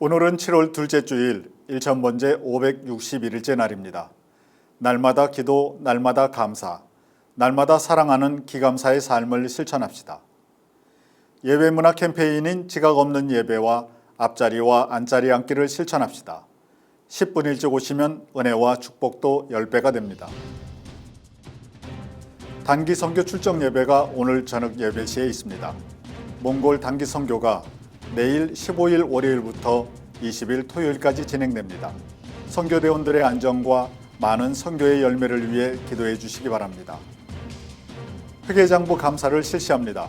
오늘은 7월 둘째 주일 일천번제 561일째 날입니다. 날마다 기도, 날마다 감사, 날마다 사랑하는 기감사의 삶을 실천합시다. 예배 문화 캠페인인 지각 없는 예배와 앞자리와 안자리 앉기를 실천합시다. 10분 일찍 오시면 은혜와 축복도 10배가 됩니다. 단기 선교 출정 예배가 오늘 저녁 예배 시에 있습니다. 몽골 단기 선교가 내일 15일 월요일부터 20일 토요일까지 진행됩니다. 선교대원들의 안전과 많은 선교의 열매를 위해 기도해 주시기 바랍니다. 회계장부 감사를 실시합니다.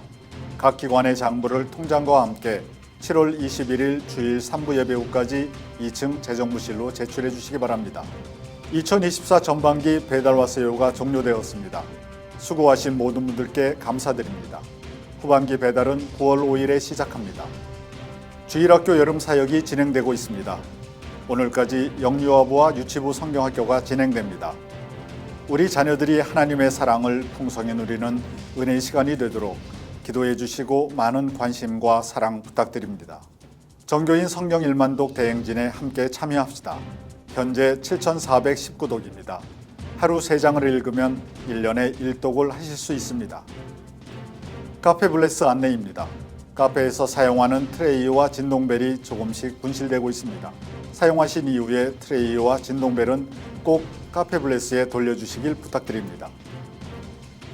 각 기관의 장부를 통장과 함께 7월 21일 주일 3부 예배 후까지 2층 재정부실로 제출해 주시기 바랍니다. 2024 전반기 배달와 세요가 종료되었습니다. 수고하신 모든 분들께 감사드립니다. 후반기 배달은 9월 5일에 시작합니다. 주일학교 여름 사역이 진행되고 있습니다. 오늘까지 영유아부와 유치부 성경학교가 진행됩니다. 우리 자녀들이 하나님의 사랑을 풍성히 누리는 은혜의 시간이 되도록 기도해 주시고 많은 관심과 사랑 부탁드립니다. 정교인 성경 1만독 대행진에 함께 참여합시다. 현재 7,419독입니다. 하루 3장을 읽으면 1년에 1독을 하실 수 있습니다. 카페 블레스 안내입니다. 카페에서 사용하는 트레이와 진동벨이 조금씩 분실되고 있습니다. 사용하신 이후에 트레이와 진동벨은 꼭 카페 블레스에 돌려주시길 부탁드립니다.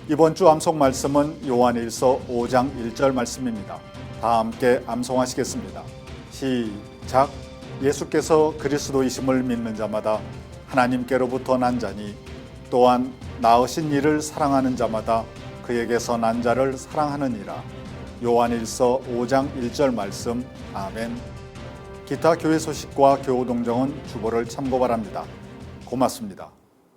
이번 주 암송 말씀은 요한일서 5장 1절 말씀입니다. 다 함께 암송하시겠습니다. 시작. 예수께서 그리스도이심을 믿는 자마다 하나님께로부터 난 자니 또한 나으신 이를 사랑하는 자마다 그에게서 난 자를 사랑하느니라. 요한일서 5장 1절 말씀. 아멘. 기타 교회 소식과 교우 동정은 주보를 참고 바랍니다. 고맙습니다.